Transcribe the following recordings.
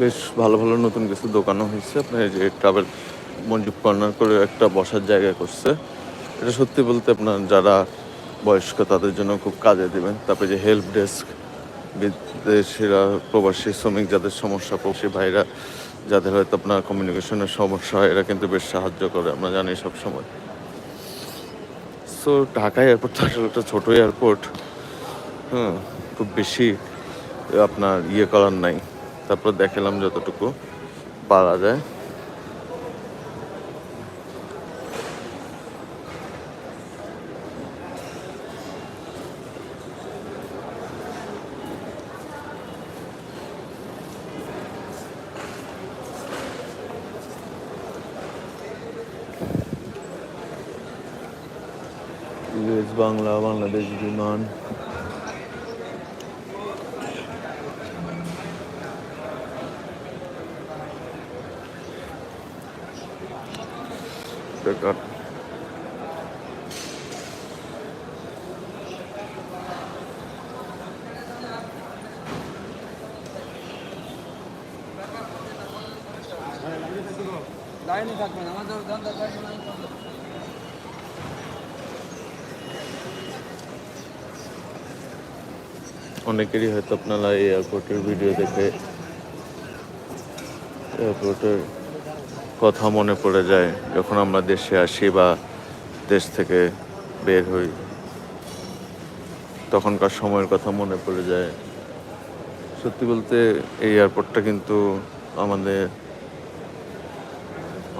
বেশ ভালো ভালো নতুন কিছু দোকানও হয়েছে। আপনার যে ট্রাভেল মঞ্জুব কর্নার করে একটা বসার জায়গা করছে। এটা সত্যি বলতে আপনার যারা বয়স্ক তাদের জন্য খুব কাজে দেবেন। তারপরে যে হেল্প ডেস্ক বিদেশিরা, প্রবাসী, শ্রমিক যাদের সমস্যা, প্রবাসী ভাইরা যাদের হয়তো আপনার কমিউনিকেশনের সমস্যা হয়, এরা কিন্তু বেশ সাহায্য করে, আমরা জানি সব সময় সো ঢাকা এয়ারপোর্ট তো আসলে একটা ছোটো এয়ারপোর্ট হ্যাঁ খুব বেশি আপনার ইয়ে করার নাই। তারপর দেখালাম যতটুকু পারা যায়। বাংলা বাংলাদেশ বিমান। বেকার লাইনে থাকবেন আমাদের ধান্দা লাইনে লাইনে থাকবেন। অনেকেরই হয়তো আপনারা এই এয়ারপোর্টের ভিডিও দেখে এয়ারপোর্টের কথা মনে পড়ে যায় যখন আমরা দেশে আসি বা দেশ থেকে বের হই। তখনকার সময়ের কথা মনে পড়ে যায়। সত্যি বলতে এই এয়ারপোর্টটা কিন্তু আমাদের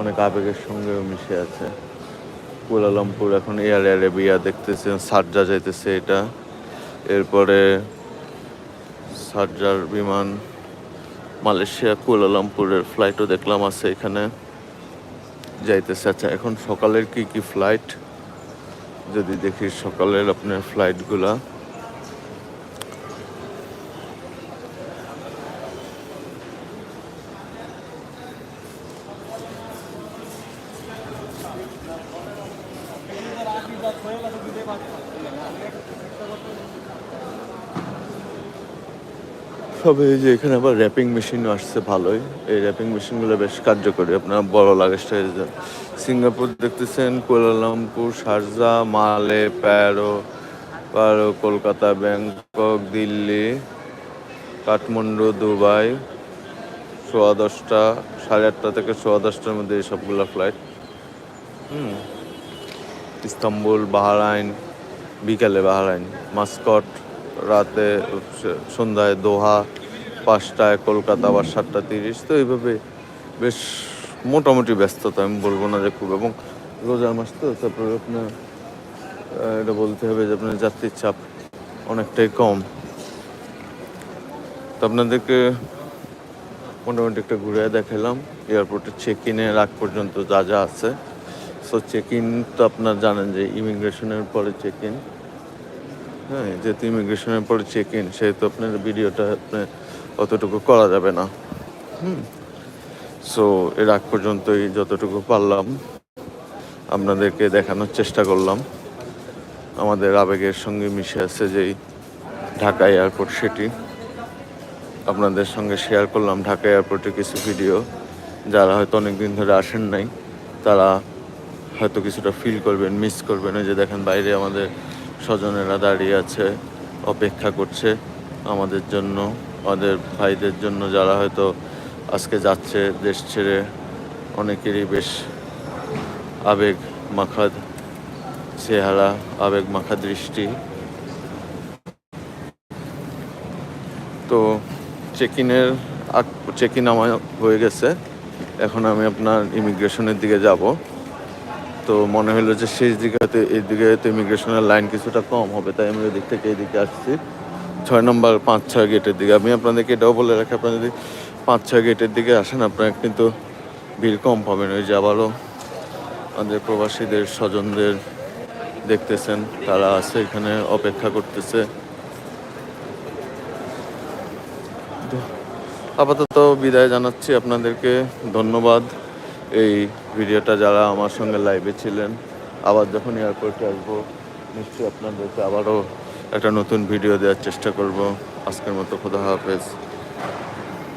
অনেক আবেগের সঙ্গেও মিশে আছে। কুয়ালালামপুর এখন এয়ার অ্যারেবিয়া দেখতেছেন সারজা যাইতেছে এটা। এরপরে সারজার বিমান, মালয়েশিয়া কুয়ালালামপুরের ফ্লাইটও দেখলাম আছে এখানে। যাইতেছে। আচ্ছা এখন সকালের কি কি ফ্লাইট যদি দেখি সকালের আপনার ফ্লাইটগুলা তবে এই যে এখানে আবার র্যাপিং মেশিনও আসছে ভালোই। এই র্যাপিং মেশিনগুলো বেশ কার্যকরী। আপনার বড় লাগেজটা সিঙ্গাপুর দেখতেছেন, Kuala Lumpur, Sharjah, Male, Paro Paro Kolkata, Bangkok, Delhi, Kathmandu, Dubai, সোয়া দশটা, সাড়ে আটটা থেকে সোয়া দশটার মধ্যে সবগুলো ফ্লাইট হুম। ইস্তাম্বুল, বাহারাইন, বিকালে বাহারাইন, মাস্কট। রাতে সন্ধ্যায় দোহা, পাঁচটায় কলকাতা আবার সাতটা তিরিশ। তো এইভাবে বেশ মোটামুটি ব্যস্ততা, আমি বলব না যে খুব। এবং রোজার মাস তো, তারপরে আপনার এটা বলতে হবে যে আপনার যাত্রীর চাপ অনেকটাই কম। তো আপনাদেরকে মোটামুটি একটা ঘুরে দেখালাম। এয়ারপোর্টে চেক ইনের আগ পর্যন্ত যা যা আছে। সো চেক ইন তো আপনার জানেন যে ইমিগ্রেশনের পরে চেক ইন হ্যাঁ যেহেতু ইমিগ্রেশনের পরে চেক ইন সেহেতু আপনার ভিডিওটা আপনার অতটুকু করা যাবে না। হুম। সো এর আগ পর্যন্তই যতটুকু পারলাম, আপনাদেরকে দেখানোর চেষ্টা করলাম। আমাদের আবেগের সঙ্গে মিশে আছে যেই ঢাকা এয়ারপোর্ট সেটি। আপনাদের সঙ্গে শেয়ার করলাম ঢাকা এয়ারপোর্টের কিছু ভিডিও যারা হয়তো অনেক দিন ধরে আসেন নাই, তারা হয়তো কিছুটা ফিল করবেন মিস করবেন। ওই যে দেখেন বাইরে আমাদের স্বজনেরা দাঁড়িয়ে আছে, অপেক্ষা করছে আমাদের জন্য, আমাদের ভাইদের জন্য। যারা হয়তো আজকে যাচ্ছে দেশ ছেড়ে, অনেকেরই বেশ আবেগ মাখা চেহারা, আবেগ মাখা দৃষ্টি। তো চেক ইনের চেক ইন আমার হয়ে গেছে। এখন আমি আপনার ইমিগ্রেশনের দিকে যাব। তো মনে হলো যে শেষ দিকে এই দিকে তো ইমিগ্রেশনের লাইন কিছুটা কম হবে, তাই আমি ওই দিক থেকে এদিকে আসছি। ছয় নম্বর পাঁচ ছয় গেটের দিকে। আমি আপনাদেরকে এটাও বলে রাখি, আপনারা যদি পাঁচ ছয় গেটের দিকে আসেন, আপনারা কিন্তু ভিড় কম পাবেন। ওই যে আবারও আমাদের প্রবাসীদের, স্বজনদের দেখতেছেন, তারা আছে এখানে, অপেক্ষা করতেছে। আপাতত বিদায় জানাচ্ছি আপনাদেরকে। ধন্যবাদ। এই ভিডিওটা যারা আমার সঙ্গে লাইভে ছিলেন, আবার যখন এয়ারপোর্টে আসব, নিশ্চয়ই আপনাদেরকে আবারও একটা নতুন ভিডিও দেওয়ার চেষ্টা করব। আজকের মতো খোদা হাফেজ।